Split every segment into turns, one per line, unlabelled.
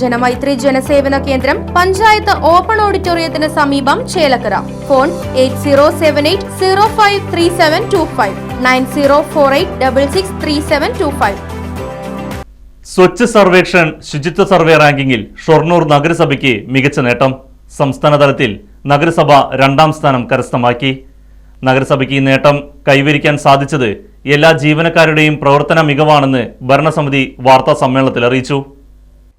ജനമൈത്രി ജനസേവന കേന്ദ്രം പഞ്ചായത്ത് ഓപ്പൺ ഓഡിറ്റോറിയത്തിന് സമീപം Chelakkara. Phone eight zero seven eight zero five three seven two five. Nine zero four eight double six three seven two five.
Swachh Survekshan ശുചിത്വ survey റാങ്കിങ്ങിൽ ഷൊർണൂർ നഗരസഭയ്ക്ക് മികച്ച നേട്ടം. സംസ്ഥാന തലത്തിൽ നഗരസഭ രണ്ടാം സ്ഥാനം കരസ്ഥമാക്കി. നഗരസഭയ്ക്ക് ഈ നേട്ടം കൈവരിക്കാൻ സാധിച്ചത് എല്ലാ ജീവനക്കാരുടെയും പ്രവർത്തന മികവാണെന്ന് ഭരണസമിതി വാർത്താ സമ്മേളനത്തിൽ അറിയിച്ചു.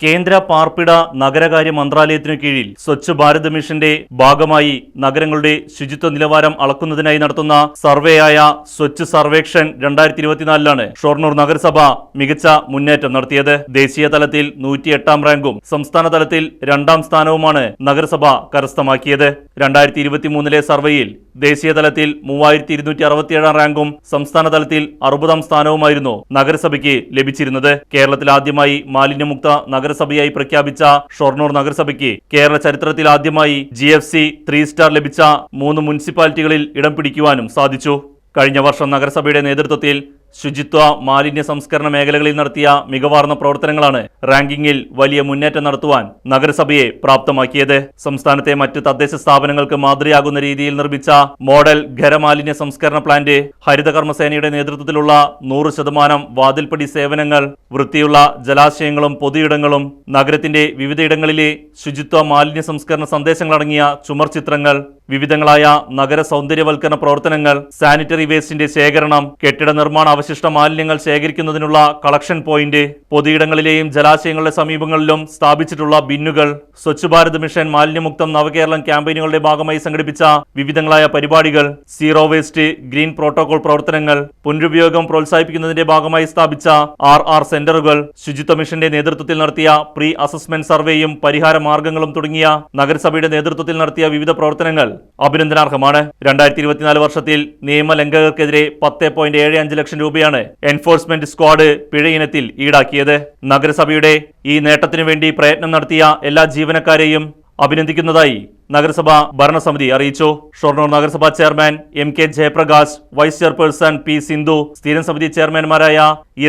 കേന്ദ്ര പാർപ്പിട നഗരകാര്യ മന്ത്രാലയത്തിനു കീഴിൽ സ്വച്ഛ് ഭാരത് മിഷന്റെ ഭാഗമായി നഗരങ്ങളുടെ ശുചിത്വ നിലവാരം അളക്കുന്നതിനായി നടത്തുന്ന സർവേയായ സ്വച്ഛ് സർവേക്ഷൻ രണ്ടായിരത്തി ഇരുപത്തിനാലിലാണ് ഷൊർണൂർ നഗരസഭ മികച്ച മുന്നേറ്റം നടത്തിയത്. ദേശീയ തലത്തിൽ നൂറ്റിയെട്ടാം റാങ്കും സംസ്ഥാന തലത്തിൽ രണ്ടാം സ്ഥാനവുമാണ് നഗരസഭ കരസ്ഥമാക്കിയത്. രണ്ടായിരത്തി ഇരുപത്തിമൂന്നിലെ സർവേയിൽ ദേശീയ തലത്തിൽ മൂവായിരത്തി ഇരുന്നൂറ്റി അറുപത്തിയേഴാം റാങ്കും സംസ്ഥാന തലത്തിൽ അറുപതാം സ്ഥാനവുമായിരുന്നു നഗരസഭയ്ക്ക് ലഭിച്ചിരുന്നത്. കേരളത്തിൽ ആദ്യമായി മാലിന്യമുക്ത നഗരസഭയായി പ്രഖ്യാപിച്ച ഷൊർണൂർ നഗരസഭയ്ക്ക് കേരള ചരിത്രത്തിൽ ആദ്യമായി G F C three star ലഭിച്ച മൂന്ന് മുനിസിപ്പാലിറ്റികളിൽ ഇടം പിടിക്കുവാനും സാധിച്ചു. കഴിഞ്ഞ വർഷം നഗരസഭയുടെ നേതൃത്വത്തിൽ ശുചിത്വ മാലിന്യ സംസ്കരണ മേഖലകളിൽ നടത്തിയ മികവാർന്ന പ്രവർത്തനങ്ങളാണ് റാങ്കിങ്ങിൽ വലിയ മുന്നേറ്റം നടത്തുവാൻ നഗരസഭയെ പ്രാപ്തമാക്കിയത്. സംസ്ഥാനത്തെ മറ്റ് തദ്ദേശ സ്ഥാപനങ്ങൾക്ക് മാതൃകയാകുന്ന രീതിയിൽ നിർമ്മിച്ച മോഡൽ ഖരമാലിന്യ സംസ്കരണ പ്ലാന്റ് ഹരിതകർമ്മസേനയുടെ നേതൃത്വത്തിലുള്ള നൂറ് ശതമാനം വാതിൽപ്പടി സേവനങ്ങൾ വൃത്തിയുള്ള ജലാശയങ്ങളും പൊതുയിടങ്ങളും നഗരത്തിന്റെ വിവിധയിടങ്ങളിലെ ശുചിത്വ മാലിന്യ സംസ്കരണ സന്ദേശങ്ങളടങ്ങിയ ചുമർ ചിത്രങ്ങൾ വിവിധങ്ങളായ നഗര സൗന്ദര്യവൽക്കരണ പ്രവർത്തനങ്ങൾ സാനിറ്ററി വേസ്റ്റിന്റെ ശേഖരണം കെട്ടിട നിർമ്മാണ അവശിഷ്ട മാലിന്യങ്ങൾ ശേഖരിക്കുന്നതിനുള്ള കളക്ഷൻ പോയിന്റ് പൊതുയിടങ്ങളിലെയും ജലാശയങ്ങളുടെ സമീപങ്ങളിലും സ്ഥാപിച്ചിട്ടുള്ള ബിന്നുകൾ സ്വച്ഛ് ഭാരത് മിഷൻ മാലിന്യമുക്തം നവകേരളം ക്യാമ്പയിനുകളുടെ ഭാഗമായി സംഘടിപ്പിച്ച വിവിധങ്ങളായ പരിപാടികൾ സീറോ വേസ്റ്റ് ഗ്രീൻ പ്രോട്ടോകോൾ പ്രവർത്തനങ്ങൾ പുനരുപയോഗം പ്രോത്സാഹിപ്പിക്കുന്നതിന്റെ ഭാഗമായി സ്ഥാപിച്ച ആർ ആർ സെന്ററുകൾ ശുചിത്വ മിഷന്റെ നേതൃത്വത്തിൽ നടത്തിയ പ്രീ അസസ്മെന്റ് സർവേയും പരിഹാര മാർഗങ്ങളും തുടങ്ങിയ നഗരസഭയുടെ നേതൃത്വത്തിൽ നടത്തിയ വിവിധ പ്രവർത്തനങ്ങൾ. അഭിനന്ദനാർഹമാണ്. രണ്ടായിരത്തി ഇരുപത്തിനാല് വർഷത്തിൽ നിയമലംഘകർക്കെതിരെ പത്ത് പോയിന്റ് ഏഴ് അഞ്ച് ലക്ഷം രൂപയാണ് എൻഫോഴ്സ്മെന്റ് സ്ക്വാഡ് പിഴ ഇനത്തിൽ ഈടാക്കിയത്. നഗരസഭയുടെ ഈ നേട്ടത്തിനു വേണ്ടി പ്രയത്നം നടത്തിയ എല്ലാ ജീവനക്കാരെയും അഭിനന്ദിക്കുന്നതായി നഗരസഭാ ഭരണസമിതി അറിയിച്ചു. ഷൊർണൂർ നഗരസഭാ chairman M K Jayaprakash vice chairperson P Sindhu സ്ഥിരം സമിതി ചെയർമാൻമാരായ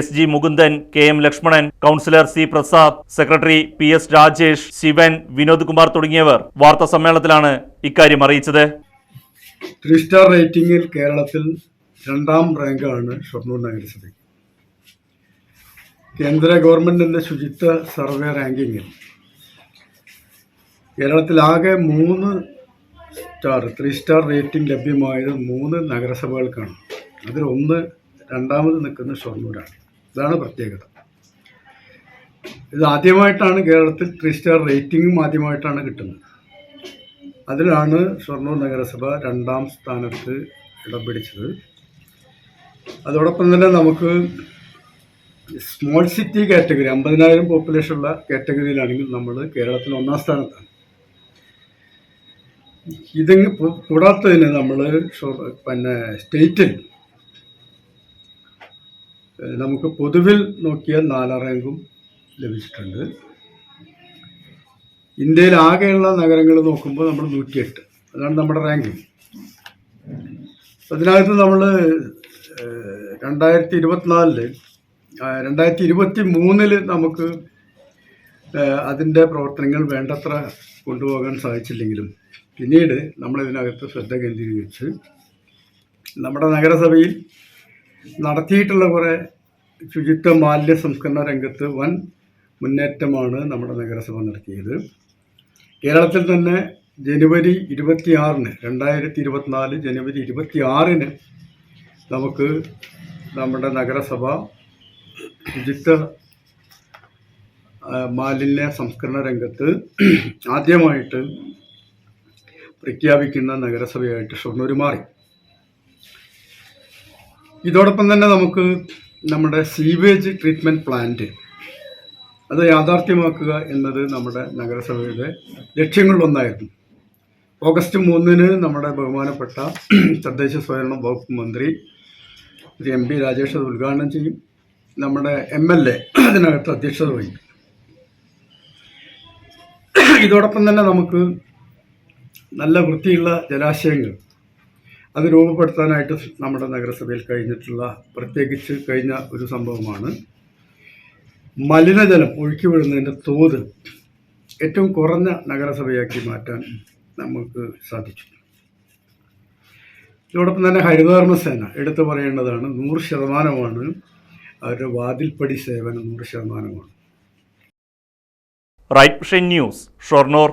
S G Mukundan K M Lakshmanan councillor C Prasad secretary P S Rajesh Sivan Vinod Kumar തുടങ്ങിയവർ വാർത്താ സമ്മേളനത്തിലാണ് ഇക്കാര്യം അറിയിച്ചത്.
ത്രീ സ്റ്റാർ റേറ്റിംഗിൽ കേരളത്തിൽ രണ്ടാം റാങ്കാണ് ഷൊർണൂർ നഗരസഭയ്ക്ക്. കേന്ദ്ര ഗവൺമെന്റിന്റെ ശുചിത്വ സർവേ റാങ്കിങ്ങിൽ കേരളത്തിലാകെ മൂന്ന് സ്റ്റാർ ത്രീ സ്റ്റാർ റേറ്റിംഗ് ലഭ്യമായത് മൂന്ന് നഗരസഭകൾക്കാണ്. അതിലൊന്ന് രണ്ടാമത് നിൽക്കുന്ന ഷൊർണൂരാണ്. ഇതാണ് പ്രത്യേകത. ഇത് ആദ്യമായിട്ടാണ് കേരളത്തിൽ ത്രീ സ്റ്റാർ റേറ്റിംഗും ആദ്യമായിട്ടാണ് കിട്ടുന്നത്. അതിലാണ് ഷൊർണൂർ നഗരസഭ രണ്ടാം സ്ഥാനത്ത് ഇടം പിടിച്ചത് അതോടൊപ്പം തന്നെ നമുക്ക് സ്മോൾ സിറ്റി കാറ്റഗറി അമ്പതിനായിരം പോപ്പുലേഷൻ ഉള്ള കാറ്റഗറിയിലാണെങ്കിൽ നമ്മൾ കേരളത്തിൽ ഒന്നാം സ്ഥാനത്താണ്. ഇത് കൂടാത്തതിന് നമ്മൾ പിന്നെ സ്റ്റേറ്റിൽ നമുക്ക് പൊതുവിൽ നോക്കിയ നാലാം റാങ്കും ലഭിച്ചിട്ടുണ്ട്. ഇന്ത്യയിൽ ആകെയുള്ള നഗരങ്ങൾ നോക്കുമ്പോൾ നമ്മൾ നൂറ്റിയെട്ട്. അതാണ് നമ്മുടെ റാങ്കിങ് അതിനകത്ത് നമ്മൾ രണ്ടായിരത്തി ഇരുപത്തിനാലിൽ രണ്ടായിരത്തി ഇരുപത്തി മൂന്നിൽ നമുക്ക് അതിന്റെ പ്രവർത്തനങ്ങൾ വേണ്ടത്ര കൊണ്ടുപോകാൻ സാധിച്ചില്ലെങ്കിലും പിന്നീട് നമ്മൾ നമ്മളിതിനകത്ത് ശ്രദ്ധ കേന്ദ്രീകരിച്ച് നമ്മുടെ നഗരസഭയിൽ നടത്തിയിട്ടുള്ള കുറേ ശുചിത്വ മാലിന്യ സംസ്കരണ രംഗത്ത് വൻ മുന്നേറ്റമാണ് നമ്മുടെ നഗരസഭ നടത്തിയത്. കേരളത്തിൽ തന്നെ ജനുവരി ഇരുപത്തിയാറിന് രണ്ടായിരത്തി ഇരുപത്തിനാല് ജനുവരി ഇരുപത്തിയാറിന് നമുക്ക് നമ്മുടെ നഗരസഭ ശുചിത്വ മാലിന്യ സംസ്കരണ രംഗത്ത് ആദ്യമായിട്ട് പ്രഖ്യാപിക്കുന്ന നഗരസഭയായിട്ട് ഷൊർണൂർ മാറി. ഇതോടൊപ്പം തന്നെ നമുക്ക് നമ്മുടെ സീവേജ് ട്രീറ്റ്മെന്റ് പ്ലാന്റ് അത് യാഥാർത്ഥ്യമാക്കുക എന്നത് നമ്മുടെ നഗരസഭയുടെ ലക്ഷ്യങ്ങളിലൊന്നായിരുന്നു. ഓഗസ്റ്റ് മൂന്നിന് നമ്മുടെ ബഹുമാനപ്പെട്ട തദ്ദേശ സ്വയംഭരണ വകുപ്പ് മന്ത്രി ശ്രീ എം പി രാജേഷ് അത് ഉദ്ഘാടനം ചെയ്യും. നമ്മുടെ എം എൽ എ അതിനകത്ത് അധ്യക്ഷത വഹിക്കും. ഇതോടൊപ്പം തന്നെ നമുക്ക് നല്ല വൃത്തിയുള്ള ജലാശയങ്ങൾ അത് രൂപപ്പെടുത്താനായിട്ട് നമ്മുടെ നഗരസഭയിൽ കഴിഞ്ഞിട്ടുള്ള പ്രത്യേകിച്ച് കഴിഞ്ഞ ഒരു സംഭവമാണ്. മലിനജലം ഒഴുക്കി വിടുന്നതിന്റെ തോത് ഏറ്റവും കുറഞ്ഞ നഗരസഭയാക്കി മാറ്റാൻ നമുക്ക് സാധിച്ചു. ഇതോടൊപ്പം തന്നെ ഹരിതകർമ്മസേന എടുത്തു പറയേണ്ടതാണ് നൂറ് ശതമാനമാണ് അവരുടെ വാതിൽപ്പടി സേവനം നൂറ് ശതമാനമാണ്.
Right vision news Shoranur.